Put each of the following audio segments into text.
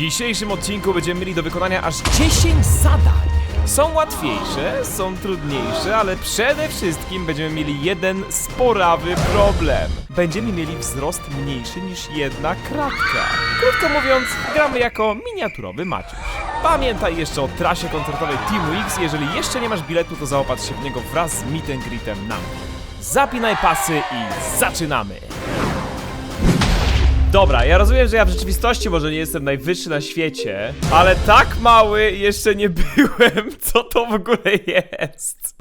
dzisiejszym odcinku będziemy mieli do wykonania aż 10 zadań. Są łatwiejsze, są trudniejsze, ale przede wszystkim będziemy mieli jeden sporawy problem. Będziemy mieli wzrost mniejszy niż jedna kratka. Krótko mówiąc, gramy jako miniaturowy Maciuś. Pamiętaj jeszcze o trasie koncertowej Team X. Jeżeli jeszcze nie masz biletu, to zaopatrz się w niego wraz z meet and greetem na mnie. Zapinaj pasy i zaczynamy! Dobra, ja rozumiem, że ja w rzeczywistości może nie jestem najwyższy na świecie, ale tak mały jeszcze nie byłem. Co to w ogóle jest?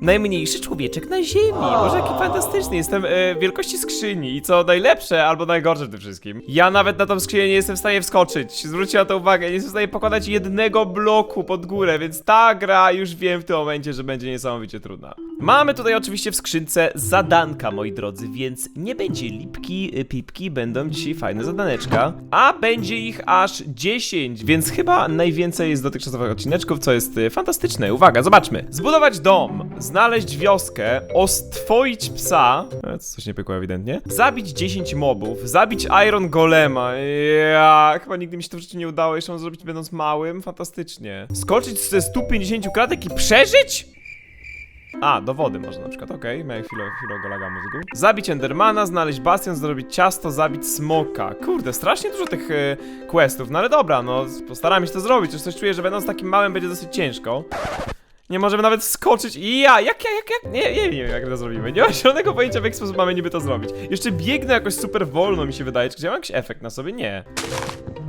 Najmniejszy człowieczek na ziemi. Boże, jaki fantastyczny. Jestem e, wielkości skrzyni i co najlepsze albo najgorsze w tym wszystkim. Ja nawet na tą skrzynię nie jestem w stanie wskoczyć. Zwróćcie na to uwagę, nie jestem w stanie pokładać jednego bloku pod górę, więc ta gra już wiem w tym momencie, że będzie niesamowicie trudna. Mamy tutaj oczywiście w skrzynce zadanka, moi drodzy, więc nie będzie lipki, y, pipki, będą dzisiaj fajne zadaneczka, a będzie ich aż 10, więc chyba najwięcej jest dotychczasowych odcineczków, co jest y, fantastyczne. Uwaga, zobaczmy. Zbudować dom, znaleźć wioskę, ostwoić psa, e, coś nie pykło ewidentnie, zabić 10 mobów, zabić Iron Golema, ja, chyba nigdy mi się to w życiu nie udało, jeszcze mam zrobić będąc małym, fantastycznie. Skoczyć ze 150 kratek i przeżyć? A, do wody może na przykład, okej, miałem chwilę, chwilę golaga mózgu. Zabić Endermana, znaleźć bastion, zrobić ciasto, zabić smoka. Kurde, strasznie dużo tych e, questów, no ale dobra, no postaramy się to zrobić, już coś czuję, że będąc takim małym będzie dosyć ciężko. Nie możemy nawet skoczyć i ja, jak, jak, jak, nie, nie, nie wiem jak to zrobimy, nie mam zielonego pojęcia w jaki sposób mamy niby to zrobić. Jeszcze biegnę jakoś super wolno mi się wydaje, czy ja mam jakiś efekt na sobie? Nie.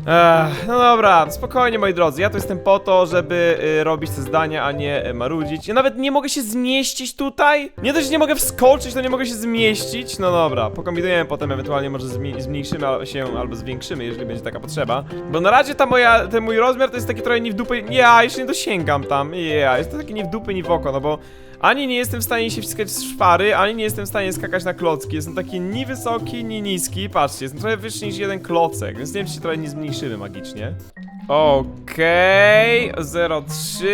Ech, no dobra, spokojnie moi drodzy, ja tu jestem po to, żeby y, robić te zdania, a nie y, marudzić. Ja nawet nie mogę się zmieścić tutaj? Nie dość, że nie mogę wskoczyć, to nie mogę się zmieścić. No dobra, pokombinujemy potem, ewentualnie może zmniejszymy się albo zwiększymy, jeżeli będzie taka potrzeba. Bo na razie ta moja, ten mój rozmiar to jest taki trochę ni w dupę, ja jeszcze nie dosięgam tam, ja, jest to taki ni w dupy, ni w oko, no bo ani nie jestem w stanie się wciskać w szwary, ani nie jestem w stanie skakać na klocki. Jestem taki ni wysoki, ni niski. Patrzcie, jestem trochę wyższy niż jeden klocek, więc nie wiem, czy się trochę nie zmniejszymy magicznie. Okej, 0,3.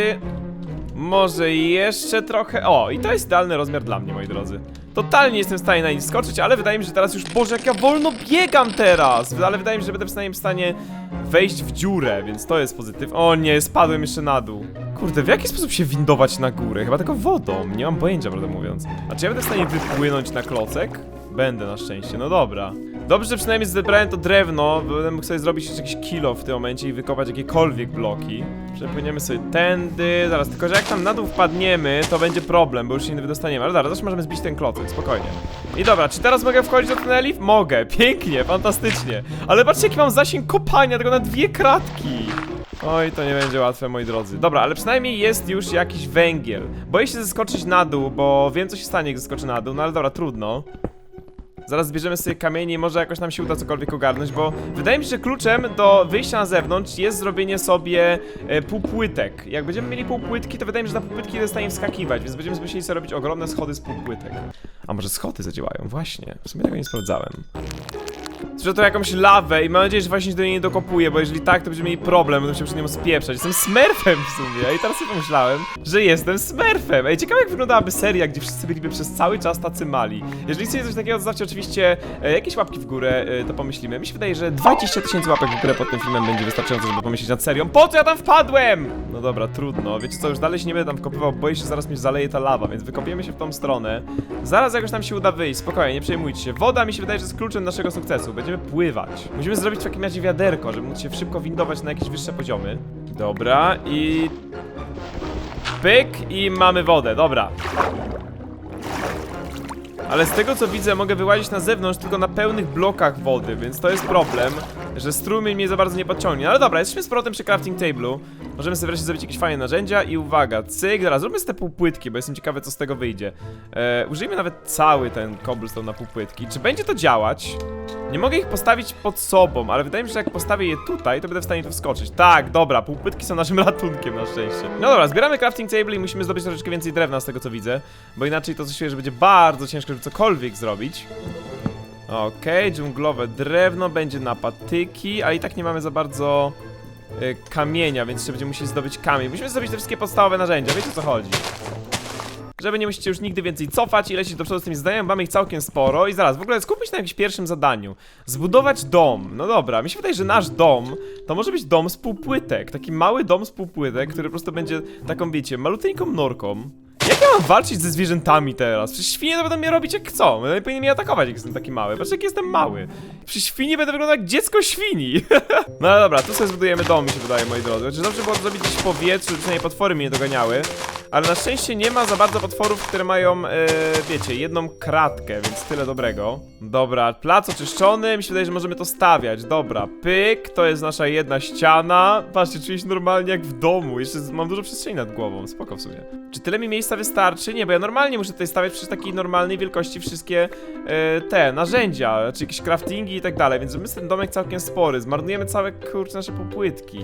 Może jeszcze trochę. O, i to jest idealny rozmiar dla mnie, moi drodzy. Totalnie nie jestem w stanie na nic skoczyć, ale wydaje mi się, że teraz już. Boże, jak ja wolno biegam teraz! Ale wydaje mi się, że będę w stanie wejść w dziurę, więc to jest pozytyw. O nie, spadłem jeszcze na dół. Kurde, w jaki sposób się windować na górę? Chyba tylko wodą. Nie mam pojęcia, prawdę mówiąc. A czy ja będę w stanie wypłynąć na klocek? Będę na szczęście, no dobra. Dobrze, że przynajmniej zebrałem to drewno, będę mógł sobie zrobić jeszcze jakiś kilo w tym momencie i wykopać jakiekolwiek bloki. Przepłyniemy sobie tędy, zaraz, tylko że jak tam na dół wpadniemy, to będzie problem, bo już się nie wydostaniemy. Ale zaraz, zawsze możemy zbić ten klocek, spokojnie. I dobra, czy teraz mogę wchodzić do tuneli? Mogę, pięknie, fantastycznie. Ale patrzcie, jaki mam zasięg kopania, tylko na dwie kratki. Oj, to nie będzie łatwe, moi drodzy. Dobra, ale przynajmniej jest już jakiś węgiel. Boję się zeskoczyć na dół, bo wiem, co się stanie, jak zeskoczę na dół, no ale dobra, trudno. Zaraz zbierzemy sobie kamienie może jakoś nam się uda cokolwiek ogarnąć, bo wydaje mi się, że kluczem do wyjścia na zewnątrz jest zrobienie sobie e, półpłytek. Jak będziemy mieli półpłytki, to wydaje mi się, że na półpłytki jest w stanie wskakiwać, więc będziemy musieli sobie robić ogromne schody z półpłytek. A może schody zadziałają? Właśnie, w sumie tego nie sprawdzałem. Że to jakąś lawę i mam nadzieję, że właśnie się do niej nie dokopuję, bo jeżeli tak, to będziemy mieli problem, będę się przy nią spieprzać. Jestem smurfem w sumie i teraz sobie pomyślałem, że jestem smurfem. Ej, ciekawe jak wyglądałaby seria, gdzie wszyscy byliby przez cały czas tacy mali. Jeżeli chcecie coś takiego, zostawcie oczywiście e, jakieś łapki w górę, e, to pomyślimy. Mi się wydaje, że 20 tysięcy łapek w górę pod tym filmem będzie wystarczająco, żeby pomyśleć nad serią. Po co ja tam wpadłem? No dobra, trudno. Wiecie co, już dalej się nie będę tam wkopywał, boję się, zaraz mnie zaleje ta lawa, więc wykopiemy się w tą stronę. Zaraz jakoś nam się uda wyjść, spokojnie, nie przejmujcie się. Woda mi się wydaje, że jest kluczem naszego sukcesu. Będziemy pływać. Musimy zrobić w takim razie wiaderko, żeby móc się szybko windować na jakieś wyższe poziomy. Dobra, i... Pyk i mamy wodę, dobra. Ale z tego co widzę, mogę wyłazić na zewnątrz tylko na pełnych blokach wody, więc to jest problem, że strumień mnie za bardzo nie podciągnie. Ale dobra, jesteśmy z powrotem przy crafting table'u. Możemy sobie wreszcie zrobić jakieś fajne narzędzia i uwaga, cyk, dobra, zróbmy sobie te półpłytki, bo jestem ciekawy co z tego wyjdzie. E, użyjmy nawet cały ten cobblestone na półpłytki. Czy będzie to działać? Nie mogę ich postawić pod sobą, ale wydaje mi się, że jak postawię je tutaj, to będę w stanie tu wskoczyć. Tak, dobra, półpytki są naszym ratunkiem na szczęście. No dobra, zbieramy crafting table i musimy zdobyć troszeczkę więcej drewna z tego co widzę, bo inaczej to coś czuję, że będzie bardzo ciężko, żeby cokolwiek zrobić. Okej, dżunglowe drewno będzie na patyki, ale i tak nie mamy za bardzo y, kamienia, więc jeszcze będziemy musieli zdobyć kamień. Musimy zdobyć te wszystkie podstawowe narzędzia, wiecie o co chodzi? żeby nie musicie już nigdy więcej cofać i lecieć do przodu z tymi zadaniami, mamy ich całkiem sporo i zaraz, w ogóle skupmy się na jakimś pierwszym zadaniu. Zbudować dom. No dobra, mi się wydaje, że nasz dom to może być dom z półpłytek, taki mały dom z półpłytek, który po prostu będzie taką, wiecie, maluteńką norką. Jak ja mam walczyć ze zwierzętami teraz? Przecież świnie to będą mnie robić jak chcą. One powinny mnie atakować, jak jestem taki mały. Patrz, jak jestem mały. Przy świni będę wyglądał jak dziecko świni. no dobra, tu sobie zbudujemy dom, mi się wydaje, moi drodzy. Znaczy, dobrze było zrobić gdzieś w powietrzu, przynajmniej potwory mnie nie doganiały. Ale na szczęście nie ma za bardzo potworów, które mają, e, wiecie, jedną kratkę, więc tyle dobrego. Dobra, plac oczyszczony, mi się wydaje, że możemy to stawiać. Dobra, pyk, to jest nasza jedna ściana. Patrzcie, czuję się normalnie jak w domu. Jeszcze mam dużo przestrzeni nad głową, spoko w sumie. Czy tyle mi miejsca wystarczy? Nie, bo ja normalnie muszę tutaj stawiać przy takiej normalnej wielkości wszystkie e, te narzędzia, czy jakieś craftingi i tak dalej, więc my ten domek całkiem spory. Zmarnujemy całe, kurczę, nasze półpłytki.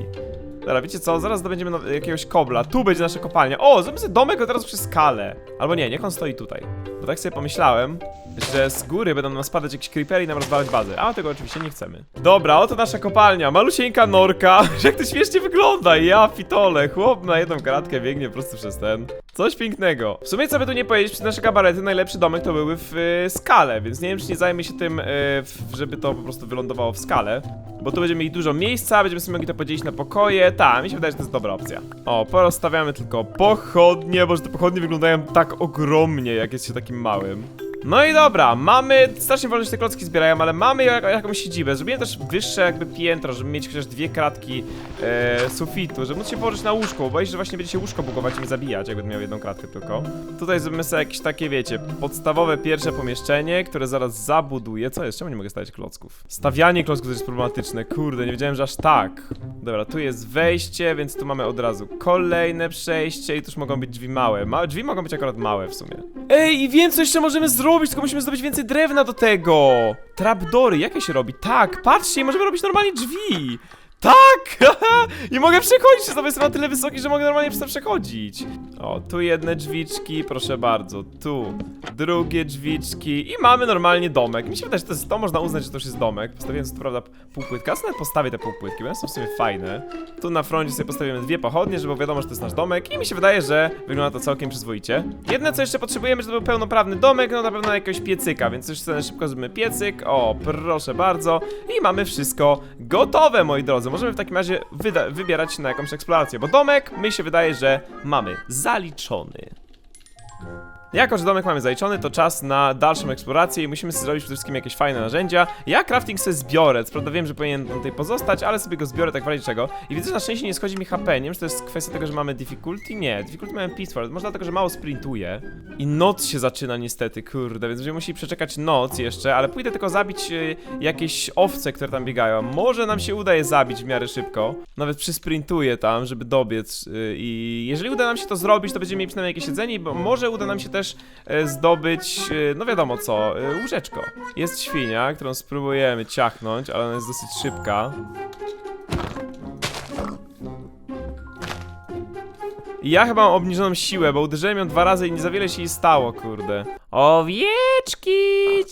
Dobra, wiecie co? Zaraz zdobędziemy jakiegoś kobla. Tu będzie nasza kopalnia. O, sobie domek od teraz przy skale. Albo nie, niech on stoi tutaj. Bo tak sobie pomyślałem, że z góry będą nam spadać jakieś creepery i nam rozwalać bazę. A tego oczywiście nie chcemy. Dobra, oto nasza kopalnia. Malusieńka norka. Jak to śmiesznie wygląda. Ja pitole. Chłop na jedną kratkę biegnie po prostu przez ten. Coś pięknego. W sumie co by tu nie powiedzieć, przez nasze kabarety najlepszy domek to były w y, skale, więc nie wiem czy nie zajmę się tym, y, w, żeby to po prostu wylądowało w skale. Bo tu będziemy mieli dużo miejsca, będziemy sobie mogli to podzielić na pokoje. Tak, mi się wydaje, że to jest dobra opcja. O, porozstawiamy tylko pochodnie, bo że te pochodnie wyglądają tak ogromnie, jak jest się takim małym. No i dobra, mamy, strasznie wolno się te klocki zbierają, ale mamy jak, jakąś siedzibę. Zrobiłem też wyższe jakby piętro, żeby mieć chociaż dwie kratki e, sufitu, żeby móc się położyć na łóżko, bo się, że właśnie będzie się łóżko bugować i mnie zabijać, jakby miał jedną kratkę tylko. Tutaj zrobimy sobie jakieś takie, wiecie, podstawowe pierwsze pomieszczenie, które zaraz zabuduję. Co jest? Czemu nie mogę stawiać klocków? Stawianie klocków to jest problematyczne, kurde, nie wiedziałem, że aż tak. Dobra, tu jest wejście, więc tu mamy od razu kolejne przejście i tuż mogą być drzwi małe. Ma drzwi mogą być akurat małe w sumie. Ej, i wiem co jeszcze możemy zrobić, tylko musimy zdobyć więcej drewna do tego. Trapdory, jakie się robi? Tak, patrzcie, możemy robić normalnie drzwi. Tak! I mogę przechodzić, że jestem na tyle wysoki, że mogę normalnie przez to przechodzić. O, tu jedne drzwiczki, proszę bardzo. Tu drugie drzwiczki i mamy normalnie domek. Mi się wydaje, że to, jest, to można uznać, że to już jest domek. Postawiłem co prawda półpłytkę, a sobie postawię te półpłytki, bo one są w sumie fajne. Tu na froncie sobie postawimy dwie pochodnie, żeby wiadomo, że to jest nasz domek i mi się wydaje, że wygląda to całkiem przyzwoicie. Jedne, co jeszcze potrzebujemy, żeby był pełnoprawny domek, no na pewno jakiegoś piecyka, więc już sobie szybko zrobimy piecyk. O, proszę bardzo. I mamy wszystko gotowe, moi drodzy. Możemy w takim razie wybierać na jakąś eksplorację, bo domek, mi się wydaje, że mamy zaliczony. Jako, że domek mamy zaliczony, to czas na dalszą eksplorację i musimy sobie zrobić przede wszystkim jakieś fajne narzędzia. Ja crafting sobie zbiorę, co prawda wiem, że powinien on tutaj pozostać, ale sobie go zbiorę tak w razie czego. I widzę, że na szczęście nie schodzi mi HP, nie wiem, czy to jest kwestia tego, że mamy difficulty? Nie, difficulty mamy peaceful, może dlatego, że mało sprintuję. I noc się zaczyna niestety, kurde, więc będziemy musieli przeczekać noc jeszcze, ale pójdę tylko zabić y, jakieś owce, które tam biegają. Może nam się uda je zabić w miarę szybko. Nawet przysprintuję tam, żeby dobiec y, i jeżeli uda nam się to zrobić, to będziemy mieli przynajmniej jakieś jedzenie, bo może uda nam się też e, zdobyć, e, no wiadomo co, e, łóżeczko. Jest świnia, którą spróbujemy ciachnąć, ale ona jest dosyć szybka. Ja chyba mam obniżoną siłę, bo uderzyłem ją dwa razy i nie za wiele się jej stało, kurde. Owieczki!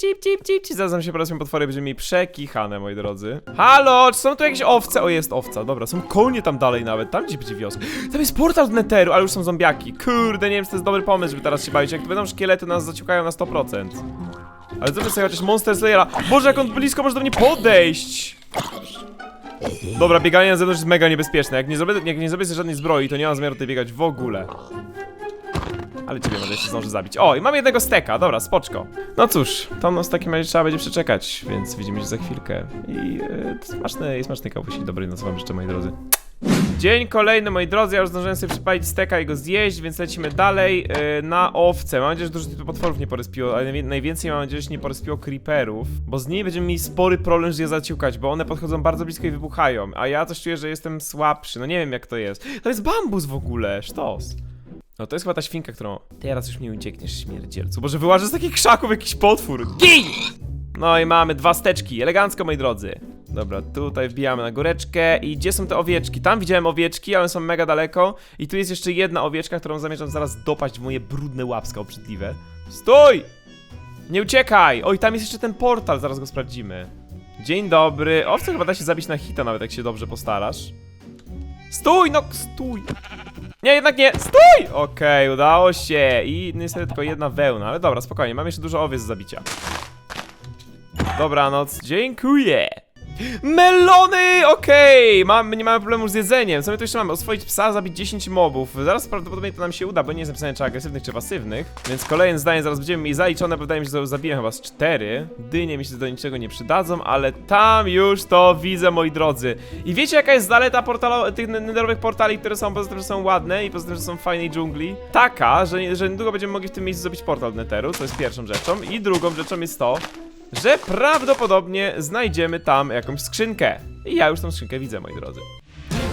Cip, cip, cip, cip. Zaraz nam się porosną potwory, będziemy mieli przekichane, moi drodzy. Halo, czy są tu jakieś owce? O, jest owca, dobra, są konie tam dalej nawet, tam gdzie będzie wioska. Tam jest portal do Netheru, ale już są zombiaki. Kurde, nie wiem, czy to jest dobry pomysł, żeby teraz się bawić. Jak to będą szkielety, nas zaciukają na 100%. Ale zrobię sobie chociaż Monster Slayera. Boże, jak on blisko może do mnie podejść! Dobra, bieganie na zewnątrz jest mega niebezpieczne. Jak nie zrobię, jak nie zrobię sobie żadnej zbroi, to nie mam zamiaru tutaj biegać w ogóle. Ale ciebie może jeszcze zdążę zabić. O, i mam jednego steka, dobra, spoczko. No cóż, to no w takim razie trzeba będzie przeczekać, więc widzimy się za chwilkę. I e, smacznej, smacznej kawusi, dobrej nocy wam życzę, moi drodzy. Dzień kolejny, moi drodzy, ja już zdążyłem sobie przypalić steka i go zjeść, więc lecimy dalej e, na owce. Mam nadzieję, że dużo potworów nie poryspiło, ale najwięcej mam nadzieję, że nie poryspiło creeperów, bo z nimi będziemy mieli spory problem, żeby je zaciukać, bo one podchodzą bardzo blisko i wybuchają, a ja coś czuję, że jestem słabszy, no nie wiem jak to jest. To jest bambus w ogóle, sztos. No to jest chyba ta świnka, którą... Teraz już mi uciekniesz, śmierdzielcu. Boże, wyłażę z takich krzaków jakiś potwór. Gin! No i mamy dwa steczki, elegancko moi drodzy. Dobra, tutaj wbijamy na góreczkę i gdzie są te owieczki? Tam widziałem owieczki, ale są mega daleko i tu jest jeszcze jedna owieczka, którą zamierzam zaraz dopaść w moje brudne łapska obrzydliwe. Stój! Nie uciekaj! Oj, tam jest jeszcze ten portal, zaraz go sprawdzimy. Dzień dobry. Owce chyba da się zabić na hita nawet, jak się dobrze postarasz. Stój, no stój! Nie, jednak nie! Stój! Okej, udało się. I niestety tylko jedna wełna, ale dobra, spokojnie, mam jeszcze dużo owiec do zabicia. Dobranoc, dziękuję. Melony! Okej, mam, nie mamy problemu z jedzeniem. Co my tu jeszcze mamy? Oswoić psa, zabić 10 mobów. Zaraz prawdopodobnie to nam się uda, bo nie jest napisane czy agresywnych, czy pasywnych. Więc kolejne zdanie zaraz będziemy mieli zaliczone, bo wydaje mi się, że zabiłem chyba z 4. Dynie mi się do niczego nie przydadzą, ale tam już to widzę, moi drodzy. I wiecie jaka jest zaleta portalo, tych nederowych portali, które są poza tym, że są ładne i poza tym, że są w fajnej dżungli? Taka, że, że niedługo będziemy mogli w tym miejscu zrobić portal do neteru, co jest pierwszą rzeczą. I drugą rzeczą jest to, że prawdopodobnie znajdziemy tam jakąś skrzynkę. I ja już tą skrzynkę widzę, moi drodzy.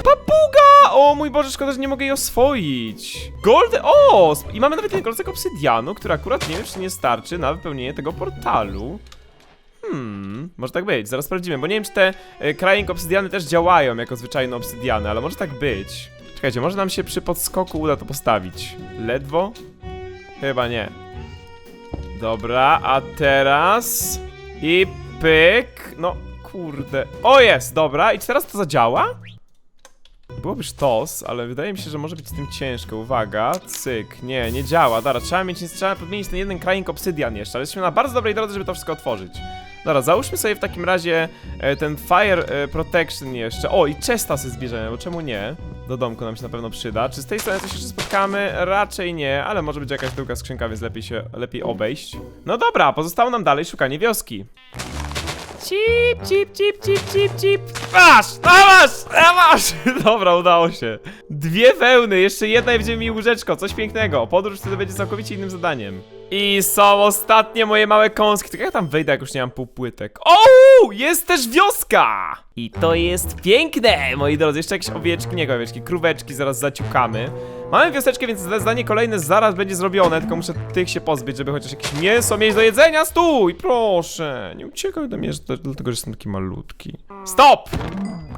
Papuga! O mój Boże, szkoda, że nie mogę jej oswoić. Gold... O! I mamy nawet ten klocek obsydianu, który akurat nie wiem, czy nie starczy na wypełnienie tego portalu. Hmm, może tak być, zaraz sprawdzimy, bo nie wiem, czy te e, obsydiany też działają jako zwyczajne obsydiany, ale może tak być. Czekajcie, może nam się przy podskoku uda to postawić. Ledwo? Chyba nie. Dobra, a teraz... I pyk... No, kurde... O, jest, dobra, i czy teraz to zadziała? Byłoby sztos, ale wydaje mi się, że może być z tym ciężko. Uwaga, cyk, nie, nie działa. Dobra, trzeba mieć, trzeba podmienić ten jeden crying obsydian jeszcze, ale jesteśmy na bardzo dobrej drodze, żeby to wszystko otworzyć. Dobra, załóżmy sobie w takim razie e, ten fire e, protection jeszcze. O, i chesta sobie zbierzemy, bo czemu nie? Do domku nam się na pewno przyda. Czy z tej strony coś jeszcze spotkamy? Raczej nie, ale może być jakaś druga skrzynka, więc lepiej się, lepiej obejść. No dobra, pozostało nam dalej szukanie wioski. Cip, cip, cip, cip, cip, cip. Masz, a masz, masz. Dobra, udało się. Dwie wełny, jeszcze jedna i będziemy mieli łóżeczko, coś pięknego. Podróż wtedy będzie całkowicie innym zadaniem. I są ostatnie moje małe kąski. Tylko ja tam wejdę, jak już nie mam półpłytek. O, jest też wioska! I to jest piękne, moi drodzy. Jeszcze jakieś owieczki, nie owieczki, króweczki zaraz zaciukamy. Mamy wioseczkę, więc zadanie kolejne zaraz będzie zrobione, tylko muszę tych się pozbyć, żeby chociaż jakieś mięso mieć do jedzenia. Stój, proszę. Nie uciekaj do mnie, dlatego że jestem taki malutki. Stop!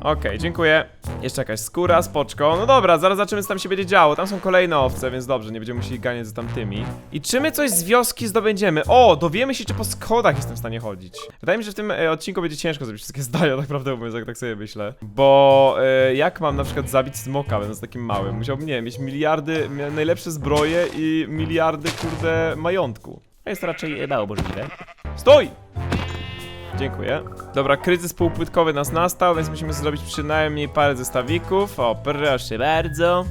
Okej, dziękuję. Jeszcze jakaś skóra, spoczko. No dobra, zaraz zobaczymy, co tam się będzie działo. Tam są kolejne owce, więc dobrze, nie będziemy musieli ganiać za tamtymi. I czy my coś z wioski zdobędziemy? O, dowiemy się, czy po schodach jestem w stanie chodzić. Wydaje mi się, że w tym e, odcinku będzie ciężko zrobić wszystkie zdania, tak prawdę mówiąc, jak tak sobie myślę. Bo e, jak mam na przykład zabić smoka, będąc takim małym? Musiałbym, nie wiem, mieć miliardy, mia- najlepsze zbroje i miliardy, kurde, majątku. To jest raczej e, mało możliwe. Stój! Dziękuję. Dobra, kryzys półpłytkowy nas nastał, więc musimy zrobić przynajmniej parę zestawików. O, proszę bardzo.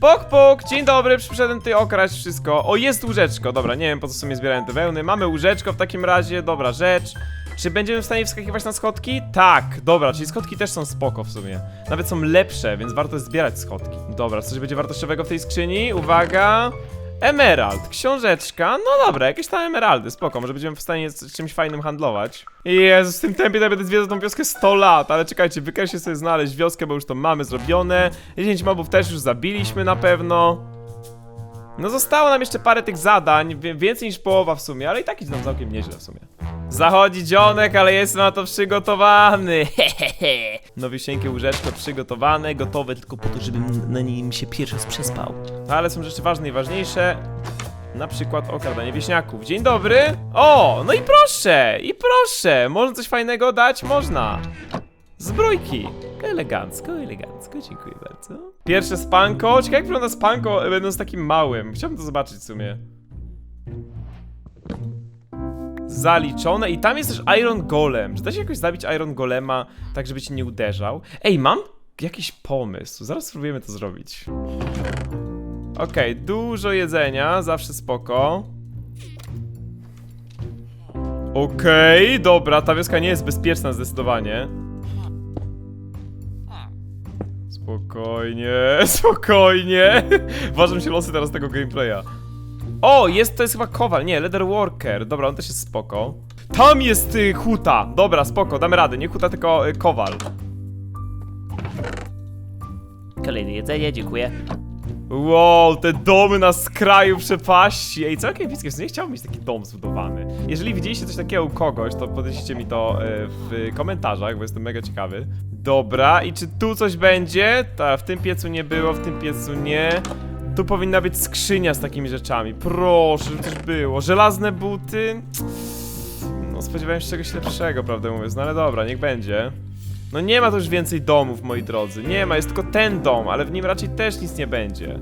Pok, pok, dzień dobry, przyszedłem tutaj okraść wszystko. O, jest łóżeczko, dobra, nie wiem po co sobie zbierałem te wełny. Mamy łóżeczko w takim razie, dobra rzecz. Czy będziemy w stanie wskakiwać na schodki? Tak, dobra, czyli schodki też są spoko w sumie. Nawet są lepsze, więc warto zbierać schodki. Dobra, coś będzie wartościowego w tej skrzyni, uwaga. Emerald, książeczka, no dobra, jakieś tam emeraldy, spoko, może będziemy w stanie z czymś fajnym handlować. Jezus, w tym tempie to będę zwiedzał tą wioskę 100 lat, ale czekajcie, wykreślę sobie znaleźć wioskę, bo już to mamy zrobione. 10 mobów też już zabiliśmy na pewno. No zostało nam jeszcze parę tych zadań, więcej niż połowa w sumie, ale i tak idzie nam całkiem nieźle w sumie. Zachodzi dzionek, ale jestem na to przygotowany. Hehehe. Nowisieńkie łóżeczko przygotowane, gotowe tylko po to, żebym na nim się pierwszy raz przespał. No ale są rzeczy ważne i ważniejsze. Na przykład okradanie wieśniaków. Dzień dobry. O, no i proszę, i proszę. Można coś fajnego dać? Można. Zbrojki. Elegancko, elegancko, dziękuję bardzo. Pierwsze spanko. Ciekawe jak wygląda spanko, e, będąc takim małym. Chciałbym to zobaczyć w sumie. Zaliczone i tam jest też Iron Golem. Czy da się jakoś zabić Iron Golema tak, żeby ci nie uderzał? Ej, mam jakiś pomysł. Zaraz spróbujemy to zrobić. Okej, dużo jedzenia, zawsze spoko. Okej, dobra, ta wioska nie jest bezpieczna zdecydowanie. Spokojnie, spokojnie. Ważą się losy teraz tego gameplaya. O, jest, to jest chyba kowal, nie, leather worker. Dobra, on też jest spoko. Tam jest y, huta. Dobra, spoko, damy radę. Nie huta, tylko y, kowal. Kolejne jedzenie, dziękuję. Wow, te domy na skraju przepaści. Ej, całkiem epickie, w sumie chciałbym mieć taki dom zbudowany. Jeżeli widzieliście coś takiego u kogoś, to podejście mi to e, w komentarzach, bo jestem mega ciekawy. Dobra, i czy tu coś będzie? Tak, w tym piecu nie było, w tym piecu nie. Tu powinna być skrzynia z takimi rzeczami. Proszę, żeby coś było. Żelazne buty. No, spodziewałem się czegoś lepszego, prawdę mówiąc, no ale dobra, niech będzie. No nie ma tu już więcej domów, moi drodzy. Nie ma, jest tylko ten dom, ale w nim raczej też nic nie będzie.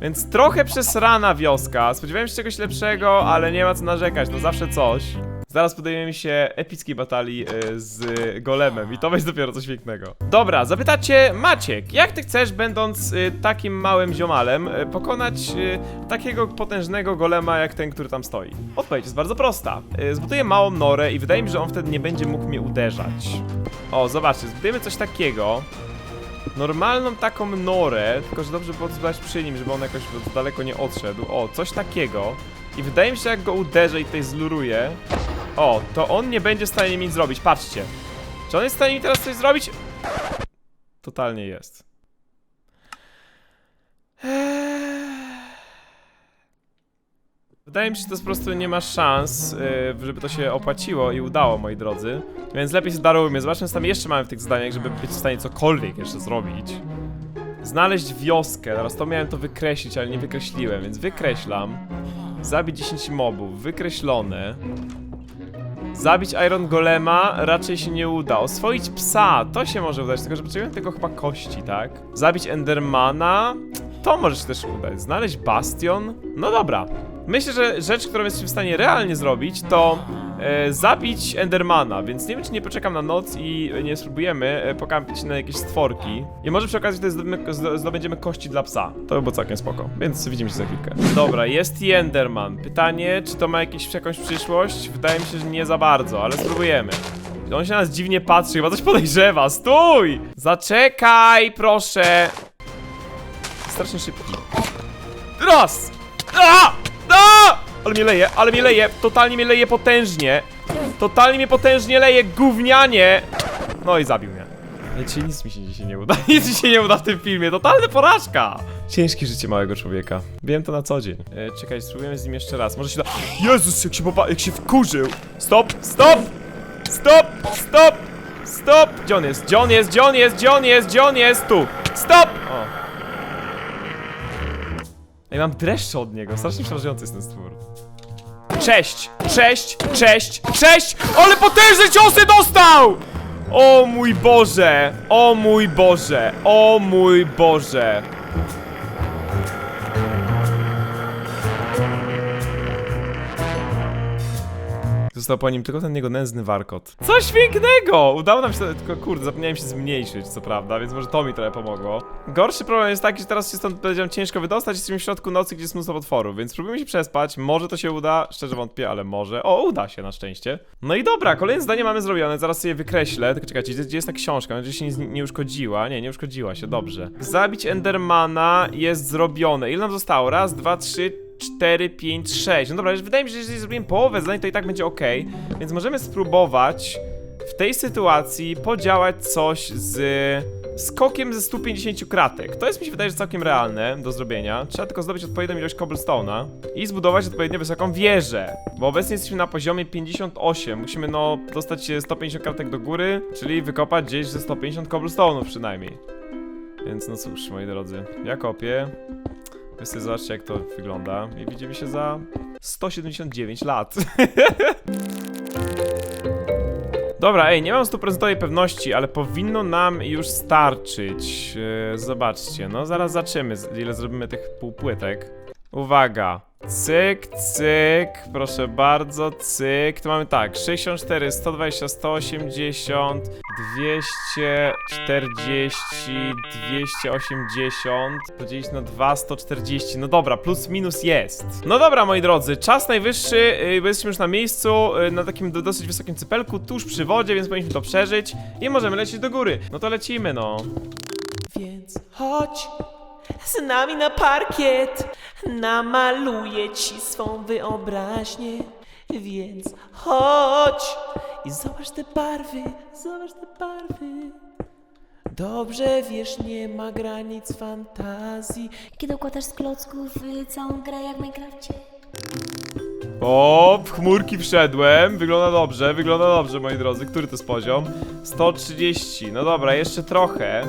Więc trochę przesrana wioska. Spodziewałem się czegoś lepszego, ale nie ma co narzekać, no zawsze coś. Zaraz podejmiemy się epickiej batalii y, z golemem i to będzie dopiero coś pięknego. Dobra, zapytacie Maciek, jak ty chcesz, będąc y, takim małym ziomalem, y, pokonać takiego potężnego golema jak ten, który tam stoi? Odpowiedź jest bardzo prosta. Zbuduję małą norę i wydaje mi się, że on wtedy nie będzie mógł mnie uderzać. O, zobaczcie, zbudujemy coś takiego. Normalną taką norę, tylko że dobrze było zbudować przy nim, żeby on jakoś daleko nie odszedł. O, coś takiego. I wydaje mi się, jak go uderzę i tutaj zluruję, o, to on nie będzie w stanie mi nic zrobić. Patrzcie. Czy on jest w stanie mi teraz coś zrobić? Totalnie jest. Wydaje mi się, że to po prostu nie ma szans, yy, żeby to się opłaciło i udało, moi drodzy. Więc lepiej się darujmy. Zobaczmy, co tam jeszcze mamy w tych zadaniach, żeby być w stanie cokolwiek jeszcze zrobić. Znaleźć wioskę. Teraz to miałem to wykreślić, ale nie wykreśliłem, więc wykreślam. Zabić 10 mobów. Wykreślone. Zabić Iron Golema raczej się nie uda. Oswoić psa, to się może udać, tylko że potrzebujemy tego chyba kości, tak? Zabić Endermana, to może się też udać. Znaleźć Bastion, no dobra. Myślę, że rzecz, którą jesteśmy w stanie realnie zrobić, to e, zabić Endermana, więc nie wiem, czy nie poczekam na noc i nie spróbujemy e, pokampić na jakieś stworki. I może przy okazji wtedy zdobędziemy, zdo- zdobędziemy kości dla psa. To by było całkiem spoko, więc widzimy się za chwilkę. Dobra, jest i Enderman. Pytanie, czy to ma jakieś, jakąś przyszłość? Wydaje mi się, że nie za bardzo, ale spróbujemy. On się na nas dziwnie patrzy, chyba coś podejrzewa. Stój! Zaczekaj, proszę! Strasznie szybki. Raz! A! Ale mnie leje, ale mnie leje, totalnie mnie leje potężnie. Totalnie mnie potężnie leje, gównianie. No i zabił mnie. Ale dzisiaj nic mi się dzisiaj nie uda. Nic mi się nie uda w tym filmie, totalna porażka. Ciężkie życie małego człowieka. Wiem to na co dzień. E, czekaj, spróbujemy z nim jeszcze raz. Może się da. Jezus, jak się popa- jak się wkurzył. Stop, stop! Stop, stop, stop! Gdzie on jest? Gdzie on jest? Gdzie on jest? Gdzie on jest? Gdzie on jest? Tu! Stop! O. Ej, mam dreszcze od niego, strasznie przerażający jest ten stwór. Cześć, cześć, cześć, cześć! Ale potężne ciosy dostał! O mój Boże, o mój Boże, o mój Boże. Został po nim tylko ten jego nędzny warkot. Coś pięknego! Udało nam się, tylko kurde, zapomniałem się zmniejszyć, co prawda, więc może to mi trochę pomogło. Gorszy problem jest taki, że teraz się stąd będzie ciężko wydostać, jesteśmy w środku nocy, gdzie jest mnóstwo potworów, więc spróbujmy się przespać, może to się uda, szczerze wątpię, ale może. O, uda się na szczęście. No i dobra, kolejne zdanie mamy zrobione, zaraz sobie wykreślę, tylko czekajcie, gdzie, gdzie jest ta książka? Mam nadzieję, się nie, nie uszkodziła, nie, nie uszkodziła się, dobrze. Zabić Endermana jest zrobione, ile nam zostało? Raz, dwa, trzy, 4, 5, 6. No dobra, już wydaje mi się, że jeżeli zrobimy połowę zadań, to i tak będzie ok. Więc możemy spróbować w tej sytuacji podziałać coś z skokiem ze 150 kratek. To jest mi się wydaje, że całkiem realne do zrobienia. Trzeba tylko zdobyć odpowiednią ilość cobblestone'a i zbudować odpowiednio wysoką wieżę. Bo obecnie jesteśmy na poziomie 58. Musimy no dostać się 150 kratek do góry, czyli wykopać gdzieś ze 150 cobblestone'ów przynajmniej. Więc no cóż, moi drodzy, ja kopię. Wy sobie zobaczcie jak to wygląda i widzimy się za 179 lat. Dobra, ej, nie mam stuprocentowej pewności, ale powinno nam już starczyć. Yy, zobaczcie, no zaraz zobaczymy, z- ile zrobimy tych półpłytek. Uwaga. Cyk, cyk, proszę bardzo, cyk. Tu mamy tak, 64, 120, 180, 240, 280, podzielić na 2, 140. No dobra, plus minus jest. No dobra, moi drodzy, czas najwyższy, yy, bo jesteśmy już na miejscu, yy, na takim do, dosyć wysokim cypelku, tuż przy wodzie, więc powinniśmy to przeżyć i możemy lecieć do góry. No to lecimy, no. Więc chodź z nami na parkiet, namaluję ci swą wyobraźnię. Więc chodź i zobacz te barwy, zobacz te barwy. Dobrze wiesz, nie ma granic fantazji. Kiedy układasz z klocków y, całą grę jak w Minecrafcie? O, w chmurki wszedłem. Wygląda dobrze, wygląda dobrze, moi drodzy. Który to jest poziom? 130. No dobra, jeszcze trochę.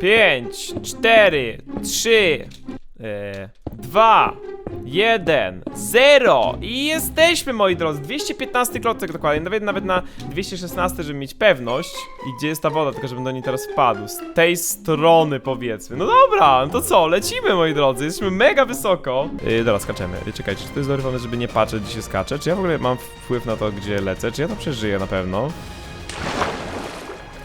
5, 4, 3, 2, 1, 0 i jesteśmy, moi drodzy, 215 klocek dokładnie, nawet, nawet na 216, żeby mieć pewność. I gdzie jest ta woda, tylko żebym do niej teraz wpadł, z tej strony powiedzmy, no dobra, no to co, lecimy, moi drodzy, jesteśmy mega wysoko, yy, dobra, skaczemy, yy, czekajcie, czy to jest dobry żeby nie patrzeć, gdzie się skacze, czy ja w ogóle mam wpływ na to, gdzie lecę, czy ja to przeżyję na pewno?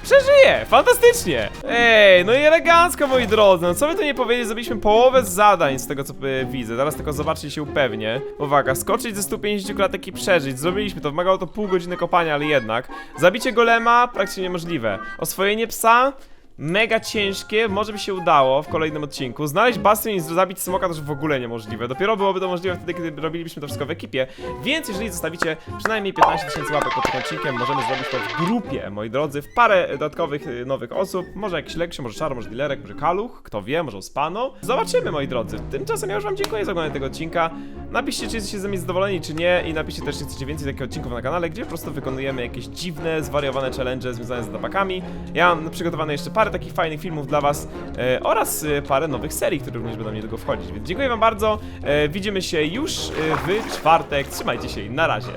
Przeżyję! Fantastycznie! Ej, no i elegancko, moi drodzy. No co by tu nie powiedzieć, zrobiliśmy połowę zadań z tego, co y, widzę. Zaraz tylko zobaczcie się upewnie. Uwaga, skoczyć ze 150 klatek i przeżyć. Zrobiliśmy to, wymagało to pół godziny kopania, ale jednak. Zabicie golema, praktycznie niemożliwe. Oswojenie psa, mega ciężkie, może by się udało w kolejnym odcinku. Znaleźć bastion i zabić smoka też w ogóle niemożliwe. Dopiero byłoby to możliwe wtedy, kiedy robilibyśmy to wszystko w ekipie. Więc jeżeli zostawicie przynajmniej 15 tysięcy łapek pod tym odcinkiem, możemy zrobić to w grupie, moi drodzy, w parę dodatkowych y, nowych osób. Może jakiś Leksiu, może Czaro, może Dilerek, może Kaluch, kto wie, może Spano. Zobaczymy, moi drodzy. Tymczasem ja już wam dziękuję za oglądanie tego odcinka. Napiszcie, czy jesteście ze mnie zadowoleni, czy nie i napiszcie też, czy chcecie więcej takich odcinków na kanale, gdzie po prostu wykonujemy jakieś dziwne, zwariowane challenge związane z tabakami. Ja mam przygotowane jeszcze parę takich fajnych filmów dla was e, oraz e, parę nowych serii, które również będą niedługo wchodzić. Więc dziękuję wam bardzo. E, widzimy się już e, w czwartek. Trzymajcie się i na razie.